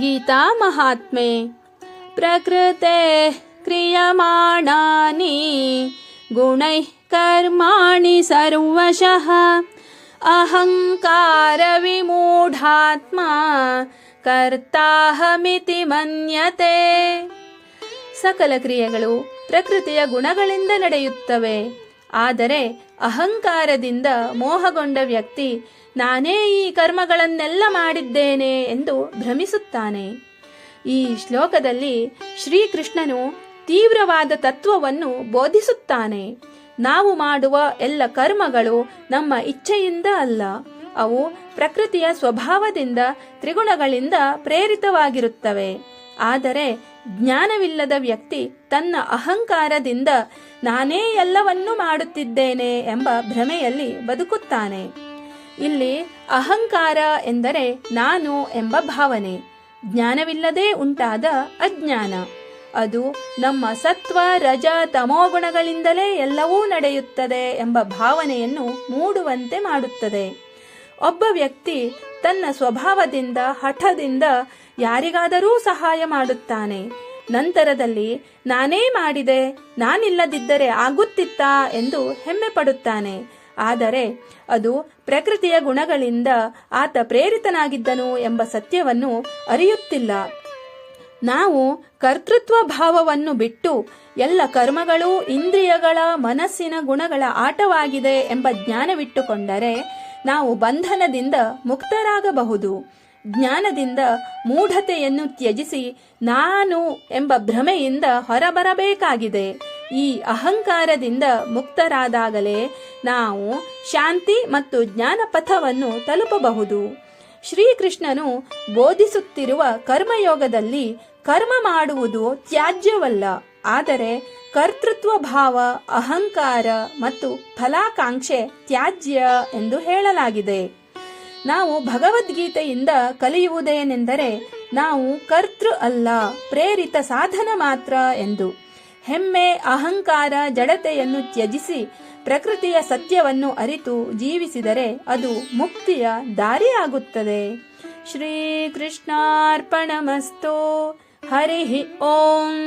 गीतामहात्म्ये प्रकृतेः क्रियमाणानि गुणैः कर्माणि सर्वशः अहङ्कारविमूढात्मा ಕರ್ತಾಹಮಿತಿ ಮನ್ಯತೆ ಸಕಲ ಕ್ರಿಯೆಗಳು ಪ್ರಕೃತಿಯ ಗುಣಗಳಿಂದ ನಡೆಯುತ್ತವೆ ಆದರೆ ಅಹಂಕಾರದಿಂದ ಮೋಹಗೊಂಡ ವ್ಯಕ್ತಿ, ನಾನೇ ಈ ಕರ್ಮಗಳನ್ನೆಲ್ಲ ಮಾಡಿದ್ದೇನೆ ಎಂದು ಭ್ರಮಿಸುತ್ತಾನೆ. ಈ ಶ್ಲೋಕದಲ್ಲಿ ಶ್ರೀಕೃಷ್ಣನು ತೀವ್ರವಾದ ತತ್ವವನ್ನು ಬೋಧಿಸುತ್ತಾನೆ. ನಾವು ಮಾಡುವ ಎಲ್ಲ ಕರ್ಮಗಳು ನಮ್ಮ ಇಚ್ಛೆಯಿಂದ ಅಲ್ಲ, ಅವು ಪ್ರಕೃತಿಯ ಸ್ವಭಾವದಿಂದ, ತ್ರಿಗುಣಗಳಿಂದ ಪ್ರೇರಿತವಾಗಿರುತ್ತವೆ. ಆದರೆ ಜ್ಞಾನವಿಲ್ಲದ ವ್ಯಕ್ತಿ ತನ್ನ ಅಹಂಕಾರದಿಂದ ನಾನೇ ಎಲ್ಲವನ್ನೂ ಮಾಡುತ್ತಿದ್ದೇನೆ ಎಂಬ ಭ್ರಮೆಯಲ್ಲಿ ಬದುಕುತ್ತಾನೆ. ಇಲ್ಲಿ ಅಹಂಕಾರ ಎಂದರೆ ನಾನು ಎಂಬ ಭಾವನೆ, ಜ್ಞಾನವಿಲ್ಲದೆ ಉಂಟಾದ ಅಜ್ಞಾನ. ಅದು ನಮ್ಮ ಸತ್ವ, ರಜ ತಮೋಗುಣಗಳಿಂದಲೇ ಎಲ್ಲವೂ ನಡೆಯುತ್ತದೆ ಎಂಬ ಭಾವನೆಯನ್ನು ಮೂಡುವಂತೆ ಮಾಡುತ್ತದೆ. ಒಬ್ಬ ವ್ಯಕ್ತಿ ತನ್ನ ಸ್ವಭಾವದಿಂದ, ಹಠದಿಂದ ಯಾರಿಗಾದರೂ ಸಹಾಯ ಮಾಡುತ್ತಾನೆ. ನಂತರದಲ್ಲಿ, ನಾನೇ ಮಾಡಿದೆ, ನಾನಿಲ್ಲದಿದ್ದರೆ ಆಗುತ್ತಿತ್ತಾ ಎಂದು ಹೆಮ್ಮೆ ಪಡುತ್ತಾನೆ. ಆದರೆ, ಅದು ಪ್ರಕೃತಿಯ ಗುಣಗಳಿಂದ ಆತ ಪ್ರೇರಿತನಾಗಿದ್ದನು ಎಂಬ ಸತ್ಯವನ್ನು ಅರಿಯುತ್ತಿಲ್ಲ. ನಾವು ಕರ್ತೃತ್ವ ಭಾವವನ್ನು ಬಿಟ್ಟು ಎಲ್ಲ ಕರ್ಮಗಳು ಇಂದ್ರಿಯಗಳ ಮನಸ್ಸಿನ ಗುಣಗಳ ಆಟವಾಗಿದೆ ಎಂಬ ಜ್ಞಾನವಿಟ್ಟುಕೊಂಡರೆ ನಾವು ಬಂಧನದಿಂದ ಮುಕ್ತರಾಗಬಹುದು. ಜ್ಞಾನದಿಂದ ಮೂಢತೆಯನ್ನು ತ್ಯಜಿಸಿ ನಾನು ಎಂಬ ಭ್ರಮೆಯಿಂದ ಹೊರಬರಬೇಕಾಗಿದೆ. ಈ ಅಹಂಕಾರದಿಂದ ಮುಕ್ತರಾದಾಗಲೇ ನಾವು ಶಾಂತಿ ಮತ್ತು ಜ್ಞಾನ ಪಥವನ್ನು ತಲುಪಬಹುದು. ಶ್ರೀಕೃಷ್ಣನು ಬೋಧಿಸುತ್ತಿರುವ ಕರ್ಮಯೋಗದಲ್ಲಿ ಕರ್ಮ ಮಾಡುವುದು ತ್ಯಾಜ್ಯವಲ್ಲ. ಆದರೆ ಕರ್ತೃತ್ವ ಭಾವ ಅಹಂಕಾರ ಮತ್ತು ಫಲಾಕಾಂಕ್ಷೆ ತ್ಯಾಜ್ಯ ಎಂದು ಹೇಳಲಾಗಿದೆ. ನಾವು ಭಗವದ್ಗೀತೆಯಿಂದ ಕಲಿಯುವುದೇನೆಂದರೆ ನಾವು ಕರ್ತೃ ಅಲ್ಲ, ಪ್ರೇರಿತ ಸಾಧನ ಮಾತ್ರ ಎಂದು. ಹೆಮ್ಮೆ, ಅಹಂಕಾರ, ಜಡತೆಯನ್ನು ತ್ಯಜಿಸಿ ಪ್ರಕೃತಿಯ ಸತ್ಯವನ್ನು ಅರಿತು ಜೀವಿಸಿದರೆ ಅದು ಮುಕ್ತಿಯ ದಾರಿಯಾಗುತ್ತದೆ. ಶ್ರೀಕೃಷ್ಣಾರ್ಪಣಮಸ್ತೋ. ಹರಿ ಓಂ.